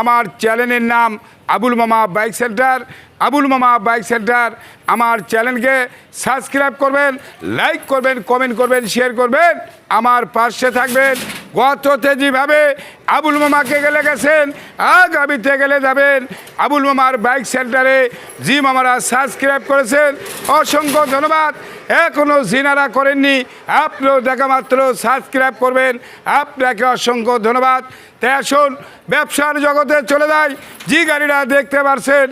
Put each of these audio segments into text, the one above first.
আমার চ্যানেলের নাম আবুল মামা বাইক সেন্টার। আবুল মামা বাইক সেন্টার, আমার চ্যানেলকে সাবস্ক্রাইব করবেন, লাইক করবেন, কমেন্ট করবেন, শেয়ার করবেন। আমার পাশে থাকবেন। গততে যেভাবে আবুল মামাকে গেলে গেছেন, আগামীতে গেলে যাবেন। আবুল মামার বাইক সেন্টারে জি মামারা সাবস্ক্রাইব করেছেন। অসংখ্য ধন্যবাদ। এখনও জিনারা করেননি। আপনিও দেখা মাত্র সাবস্ক্রাইব করবেন। আপনাকে অসংখ্য ধন্যবাদ। তাই আসুন, ব্যবসার জগতে চলে যায় যে গাড়িটা দেখতে পারছেন,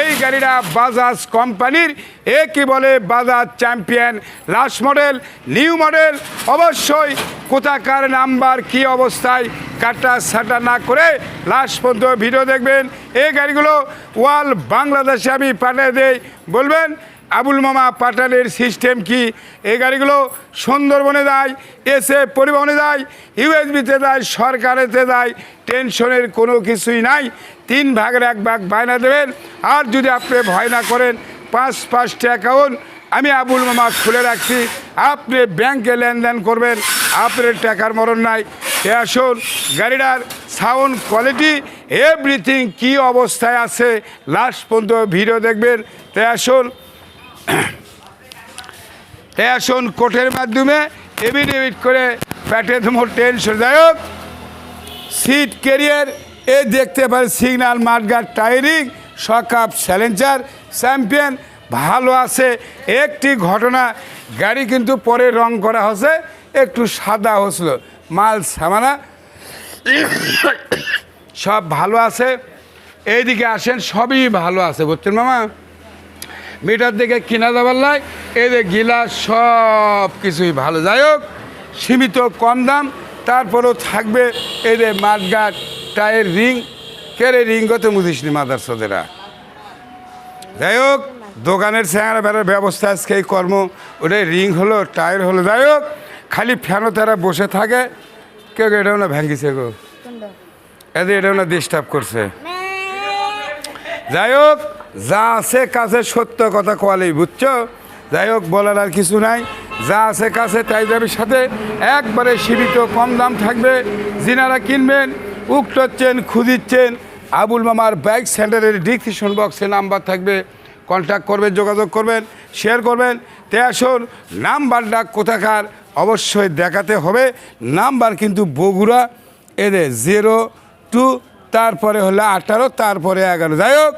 এই গাড়িটা বাজাজ কোম্পানির, এ কি বলে Bajaj champion. Last model, new model, অবশ্যই কোথাকার নাম্বার, কি অবস্থায়, কাটা সাটা না করে লাস্ট পর্যন্ত ভিডিও দেখবেন। এই গাড়িগুলো ওয়াল বাংলাদেশে আমি পাঠিয়ে দেই। বলবেন আবুল মামা পাঠানের সিস্টেম কি? এই গাড়িগুলো সুন্দরবনে যায়, এসে পরিবহনে যায়, ইউএসবিতে যায়, সরকারেতে যায়, টেনশনের কোনো কিছুই নাই। তিন ভাগের এক ভাগ বায়না দেবেন। আর যদি আপনি ভয় না করেন, পাঁচ পাঁচটা অ্যাকাউন্ট আমি আবুল মামা খুলে রাখছি। আপনি ব্যাংকে লেনদেন করবেন। আপনার টাকার মরণ নাই। আসুন, গাড়িটার সাউন্ড কোয়ালিটি, এভরিথিং কি অবস্থায় আছে, লাস্ট পর্যন্ত ভিডিও দেখবেন। তাই আসুন। তাই আসুন কোর্টের মাধ্যমে এভিডেভিট করে প্যাটে তোমার টেনশন হোক সিট কেরিয়ার এ দেখতে পারে সিগন্যাল মাঠগার টায়ারিং সকাপ স্যালেঞ্জার চ্যাম্পিয়ন, ভালো আছে। একটি ঘটনা, গাড়ি কিন্তু পরে রং করা হচ্ছে একটু সাদা হচ্ছিল মাল সামানা। সব ভালো আছে। এইদিকে আসেন, সবই ভালো আছে, বুঝছেন মামা? মিটার দিকে কিনা দেওয়ার লাই এদের গিলাস সব কিছুই ভালো। যাই হোক সীমিত কম দাম তারপরেও থাকবে এদের যে মাঠগাট টায়ের রিং কেরে রিং কত মুদিস নি মাদার সদেরা? যাই হোক দোকানের চেহারা বেড়ার ব্যবস্থা আজকে এই কর্ম ওটাই রিং হলো টায়ার হলো। যাই হোক খালি ফ্যানও তারা বসে থাকে কেউ এটাও না ভেঙ্গিছে গো। এদের এটাও না ডিস্টার্ব করছে। যাই হোক যা আছে কাছে সত্য কথা কোয়ালেই, বুঝছ? যাই হোক, বলার আর কিছু নাই। যা আছে কাছে, তাই দাবির সাথে একবারে সীমিত, কম দাম থাকবে। যিনারা কিনবেন, উক্ত চেন, খুঁজিচ্ছেন, আবুল মামার বাইক সেন্টারের ডিসক্রিপশন বক্সে নাম্বার থাকবে। কন্ট্যাক্ট করবেন, যোগাযোগ করবেন শেয়ার করবেন। তে আসুন, নাম্বারটা কোথাকার, অবশ্যই দেখাতে হবে। নাম্বার কিন্তু বগুড়া, এদের জিরো টু তারপরে হলো আঠারো, তারপরে এগারো। যাই হোক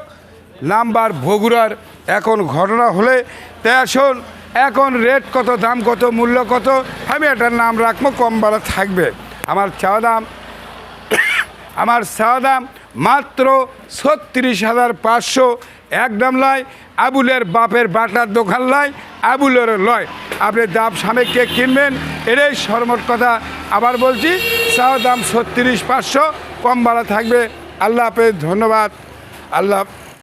নাম্বার বগুড়ার এখন ঘটনা হলে তাই আসুন এখন রেট কত, দাম কত, মূল্য কত, আমি এটার নাম রাখব, কম বাড়া থাকবে। আমার চাওয়া দাম, আমার চাওয়া দাম মাত্র ছত্রিশ হাজার পাঁচশো। একদম লয় আবুলের বাপের বাটার দোকান লয় আবুলেরও লয়। আপনি দাম সামেককে কিনবেন, এটাই সরমট কথা। আবার বলছি, চাওয়া দাম ছত্রিশ পাঁচশো, কম ভাড়া থাকবে। আল্লাহ হাফেজ, ধন্যবাদ। আল্লাহ